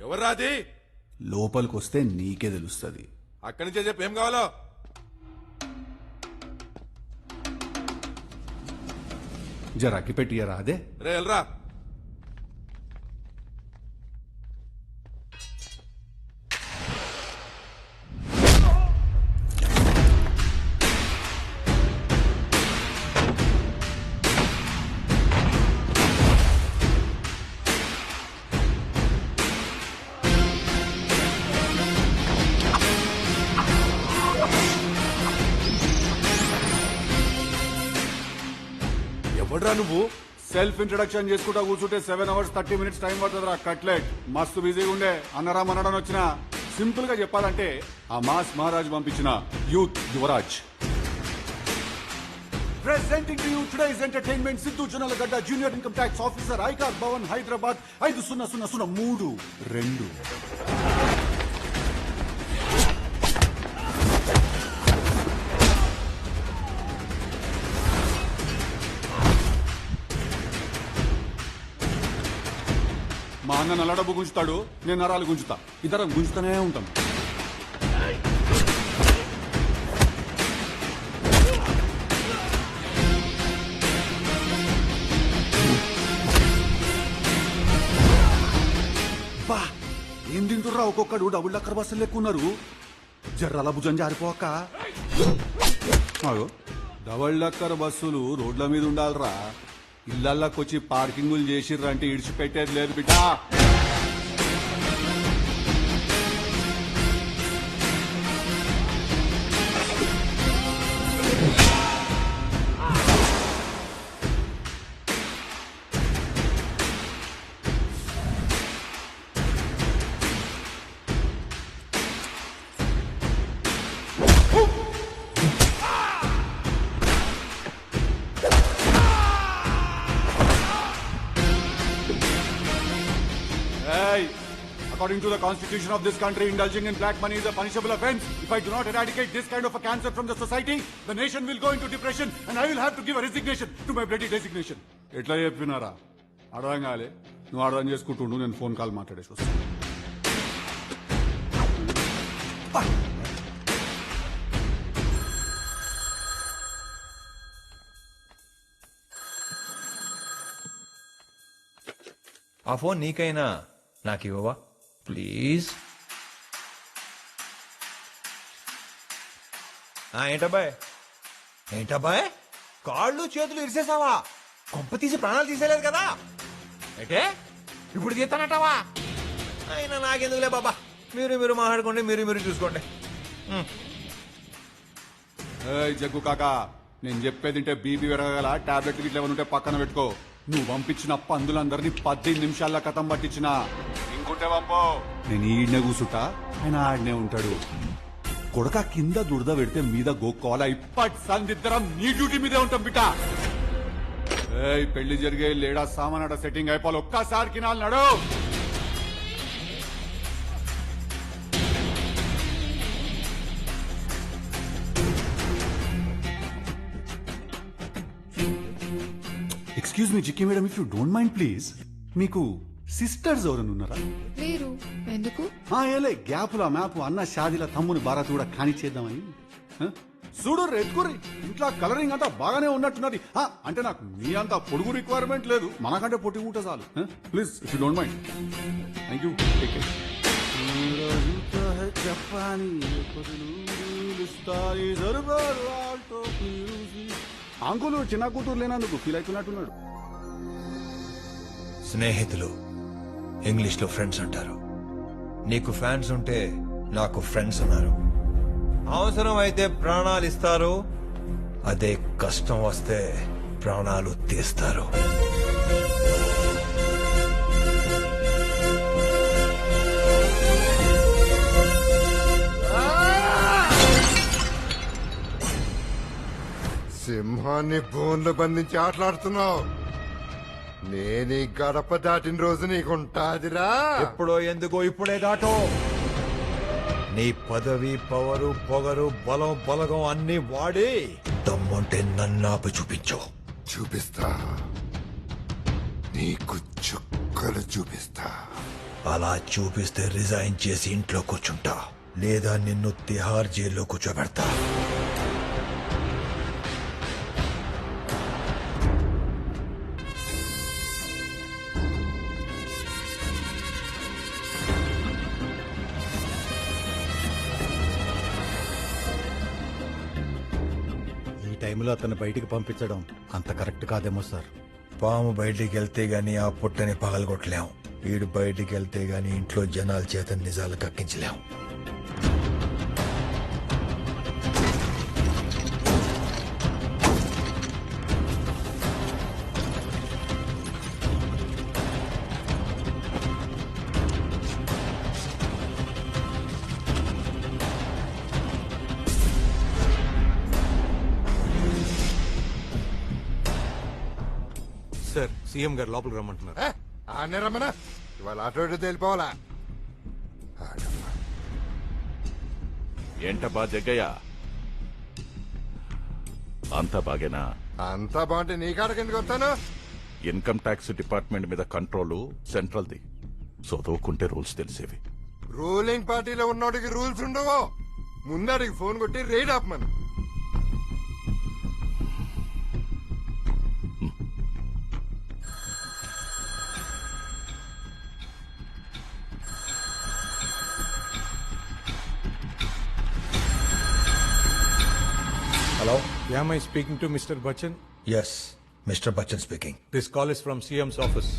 ఎవర్రాది లోపలికి వస్తే నీకే తెలుస్తుంది. అక్కడి నుంచే చెప్పు ఏం కావాలో? జరాకి పెట్టియరా అదే? రే వెళ్ళరా ఎవడరా నువ్వు? సెల్ఫ్ ఇంట్రడక్షన్ చేసుకుంటా కూర్చుంటే seven hours thirty minutes time పడుతుందిరా cutlet మస్తు బిజీగా ఉండే అన్నరా మనడం వచ్చిన. సింపుల్గా చెప్పాలంటే ఆ మాస్ మహారాజ్ పంపించిన youth Yuvraj. Presenting to you today's entertainment Siddhu Jonnalagadda junior income tax officer Aayakar Bhavan Hyderabad. ఐదు సున్నా సున్నా సున్నా మూడు రెండు. మా నల్ల డబ్బు గుంజుతాడు నేను నరాలు గుంజుతా. ఇద్దరం గుంజుతూనే ఉంటాం. బా ఏం తింటుర్రా ఒక్కొక్కడు? డబుల్ లక్కర్ బస్సులు లెక్కున్నారు జర్రల భుజం జారిపోక. డబుల్ లక్కర్ బస్సులు రోడ్ల మీద ఉండాలిరా. ఇళ్ళల్లోకొచ్చి పార్కింగులు చేసిర్రంటే ఇడిచిపెట్టేది లేదు బిడ్డా. According to the constitution of this country, indulging in black money is a punishable offense. If I do not eradicate this kind of a cancer from the society, the nation will go into depression and I will have to give a resignation to my bloody designation. ఎట్లా చెప్పినారా అర్థం కాలే నువ్వు అర్థం చేసుకుంటుండు నేను phone call మాట్లాడేసి వస్తాను ఆ phone నీకైనా నాకు ఇవ్వవా ప్లీజ్. ఆ, ఏంటబ్బాయ్ ఏంటబ్బాయ్ కాళ్ళు చేతులు ఇరిసేసావా? కొంప తీసి ప్రాణాలు తీసేలేదు కదా? అయితే ఇప్పుడు తీస్తానటావా? అయినా నాకెందుకులే బాబా? మీరు మీరు మాట్లాడుకోండి మీరు మీరు చూసుకోండి. ఏయ్ జగ్గు కాక నేను చెప్పేది బీపీ పెరగగల టాబ్లెట్ గిట్ల ఉంటే పక్కన పెట్టుకో. నువ్వు పంపించిన పందులందరినీ పద్దెనిమిది నిమిషాల్లో కథం పట్టించిన. ఇంకుంటే పంపో. నేను ఈడనే కూసుంటా ఆయన ఆడనే ఉంటాడు. కొడక కింద దురద పెడితే మీద గోక్కోవాలా? ఇప్పటి సందిద్దరం నీ డ్యూటీ మీదే ఉంటాం బిడ్డ. ఏయ్ పెళ్ళి జరిగే లేడా సామానాడ సెట్టింగ్ అయిపోవాలి. ఒక్కసారి కినాలు నడు. Excuse me Jikki madam if you don't mind please మీకు సిస్టర్స్ ఎవరైనా ఉన్నారా? లేరు. ఎందుకు? ఆ, ఏలే గ్యాపుల మ్యాప్ అన్న షాదీల తమ్ముని భారత్ కూడా కానిచ్చేద్దామని ఆ? చూడు రెత్తుకురి ఇంట్లో కలరింగ్ అంతా బాగానే ఉన్నట్టున్నది. ఆ, అంటే నాకు మీ అంత పొడుగు రిక్వైర్మెంట్ లేదు. మనకంటే పొట్టి ఉంటే చాలు. Please if you don't mind thank you uncle చిన్న కూతురు లేనందుకు ఫీల్ అవుతున్నట్టున్నాడు. స్నేహితులు. ఇంగ్లీష్లో ఫ్రెండ్స్ అంటారు. నీకు ఫ్యాన్స్ ఉంటే నాకు ఫ్రెండ్స్ ఉన్నారు. అవసరం అయితే ప్రాణాలు ఇస్తారు. అదే కష్టం వస్తే ప్రాణాలు తీస్తారు. సింహాన్ని బోన్లో బంధించి ఆటలాడుతున్నావు. నేను ఈ గడప దాటిన రోజు నీకుంటాదిరా. ఎప్పుడో ఎందుకో ఇప్పుడే దాటో. నీ పదవి పవరు పొగరు బలం బలగం అన్ని వాడి దమ్ముంటే నన్నాపు చూపించు. చూపిస్తా. నీకు చుక్కలు చూపిస్తా. అలా చూపిస్తే రిజైన్ చేసి ఇంట్లో కూర్చుంటా. లేదా నిన్ను తిహార్ జైల్లో కూర్చోబెడతా. టైంలో అతను బయటికి పంపించడం అంత కరెక్ట్ కాదేమో సార్. పాము బయటికి వెళ్తే గాని ఆ పుట్టని పగలగొట్టలేం. వీడు బయటికి వెళ్తే గాని ఇంట్లో జనాల చేత నిజాలు కక్కించలేం. సీఎం గారు లోపలికి రమ్మంటున్నారు. ఏ, ఆడనే రమ్మనా? ఇవాళ ఆటో ఇటు ఏంటబ్బా జగ్గయ్య? అంతా బాగేనా? అంతా బాగుంటే నీ కాడకి ఎందుకు వస్తాను? ఇన్కమ్ ట్యాక్స్ డిపార్ట్మెంట్ మీద కంట్రోలు సెంట్రల్ది. చదువుకుంటే రూల్స్ తెలిసేవి. రూలింగ్ పార్టీలో ఉన్నోడికి రూల్స్ ఉండవు. ముందడికి ఫోన్ కొట్టి రేట్ ఆపమను Am I speaking to Mr. Bachchan? Yes mister Bachchan speaking this call is from CM's office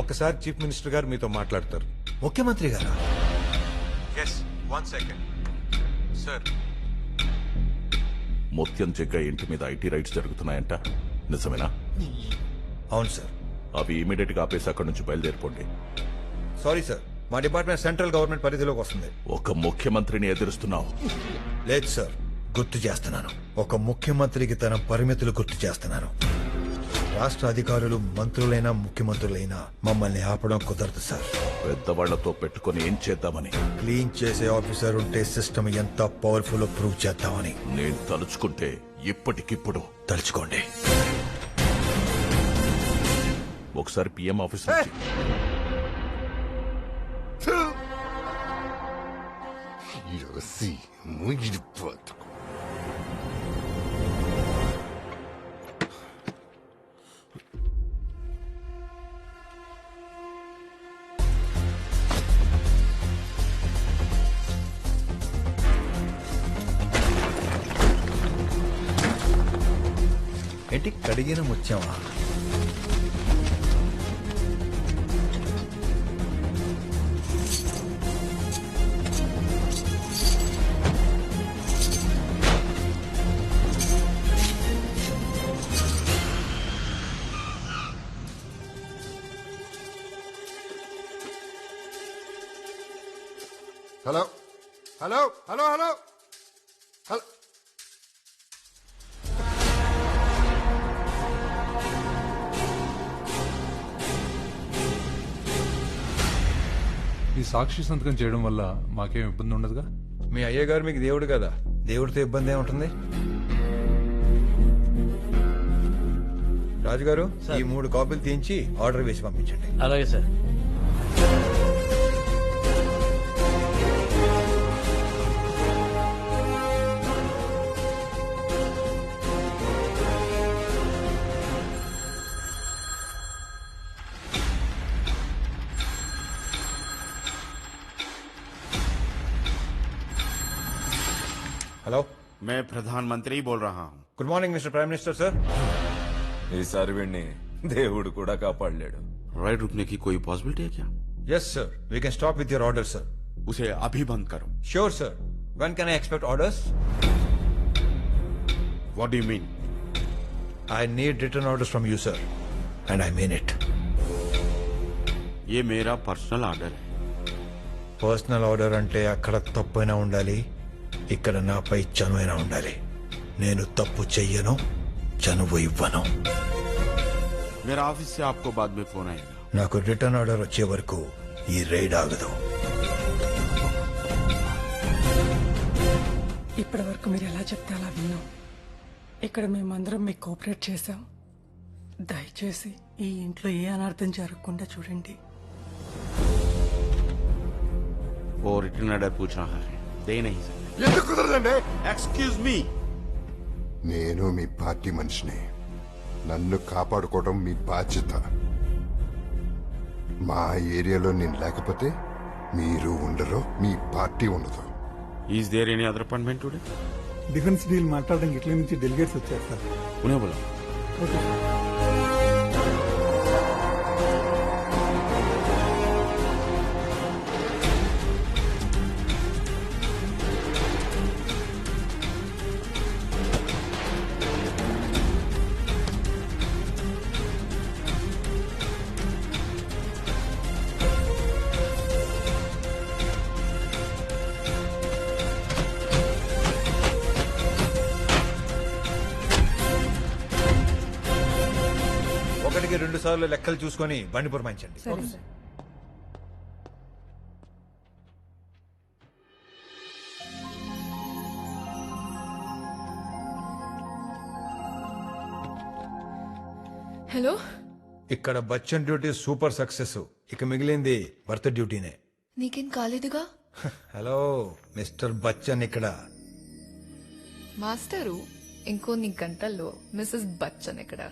ఒకసారి చీఫ్ మినిస్టర్ గారు మీతో మాట్లాడతారు. ముఖ్యమంత్రి గారా? Yes one second sir Mutyam Jaggayya ఇంటి మీద ఐటీ రైట్స్ జరుగుతున్నాయంట. నిజమేనా? అవును సార్ అవి ఇమీడియట్గా ఆపేసి అక్కడి నుంచి బయలుదేరిపోండి. సారీ సార్ మా డిపార్ట్మెంట్ సెంట్రల్ గవర్నమెంట్ పరిధిలోకి వస్తుంది. ఒక ముఖ్యమంత్రిని ఎదురుస్తున్నావు. లేదు సార్ గుర్తు చేస్తున్నాను. ఒక ముఖ్యమంత్రికి తన పరిమితులు గుర్తు చేస్తున్నాను. రాష్ట్ర అధికారులు మంత్రులైనా ముఖ్యమంత్రులైనా మమ్మల్ని ఆపడం కుదరదు సార్. పెద్దవాళ్ళతో పెట్టుకొని ఏం చేద్దామని? క్లీన్ చేసే ఆఫీసర్ ఉంటే సిస్టమ్ ఎంత పవర్ఫుల్ ప్రూవ్ చేద్దామని. నేను తలుచుకుంటే ఇప్పటికిప్పుడు. తలుచుకోండి. ఒకసారి పిఎం ఆఫీస్ నుంచి. యోసి ముగిడిపోతు కడిగిన ముత్యమా హలో హలో ఈ సాక్షి సంతకం చేయడం వల్ల మాకేం ఇబ్బంది ఉండదుగా? మీ అయ్య గారు మీకు దేవుడు కదా? దేవుడితో ఇబ్బంది ఏముంటుంది రాజుగారు ఈ మూడు కాపీలు తీయించి ఆర్డర్ వేసి పంపించండి. అలాగే సార్. मैं प्रधानमंत्री बोल रहा हूँ good morning mister prime minister sir ఈసారి వీడిని దేవుడు కూడా కాపాడలేడు राइड रुकने की कोई पॉसिबिलिटी है क्या yes sir we can stop with your order sir उसे अभी बंद करो sure sir one can I expect orders what do you mean I need return orders from you sir and I mean it ये मेरा personal order है personal order అంటే అక్కడ తప్పైనా ఉండాలి ఇక్కడ నాపై చనువైనా ఉండాలి నేను తప్పు చెయ్యను చనువు ఇవ్వను मेरा ऑफिस से आपको बाद में फोन आएगा నాకు రిటర్న్ ఆర్డర్ వచ్చే వరకు ఈ రైడ్ ఆగదు ఇప్పటి వరకు మీరు ఎలా చెప్తే అలా విన్నాం ఇక్కడ మేమందరం మీకు కోఆపరేట్ చేశాం దయచేసి ఈ ఇంట్లో ఏ అనర్థం జరగకుండా చూడండి वो रिटर्न ऑर्डर पूछ रहा है दे नहीं सकते ఎందుకు కుదరదండి? ఎక్స్క్యూజ్ మీ నేను మీ పార్టీ మనిషిని. నన్ను కాపాడుకోవడం మీ బాధ్యత. మా ఏరియాలో నేను లేకపోతే మీరు ఉండరు మీ పార్టీ ఉండదు. Is there any other appointment today defence deal మాట్లాడడానికి ఇట్లా నుంచి డెలిగేట్స్ వచ్చారు సార్ ఉనే బోలా. ఓకే సార్లు లెక్కలు చూసుకొని బండి పురమాయించండి. హలో? ఇక్కడ బచ్చన్ డ్యూటీ సూపర్ సక్సెస్. ఇక మిగిలింది భర్త డ్యూటీనే. నీకేం కాలేదుగా? హలో మిస్టర్ బచ్చన్ ఇక్కడ. మాస్టరు ఇంకొన్ని గంటల్లో మిస్సెస్ బచ్చన్ ఇక్కడ.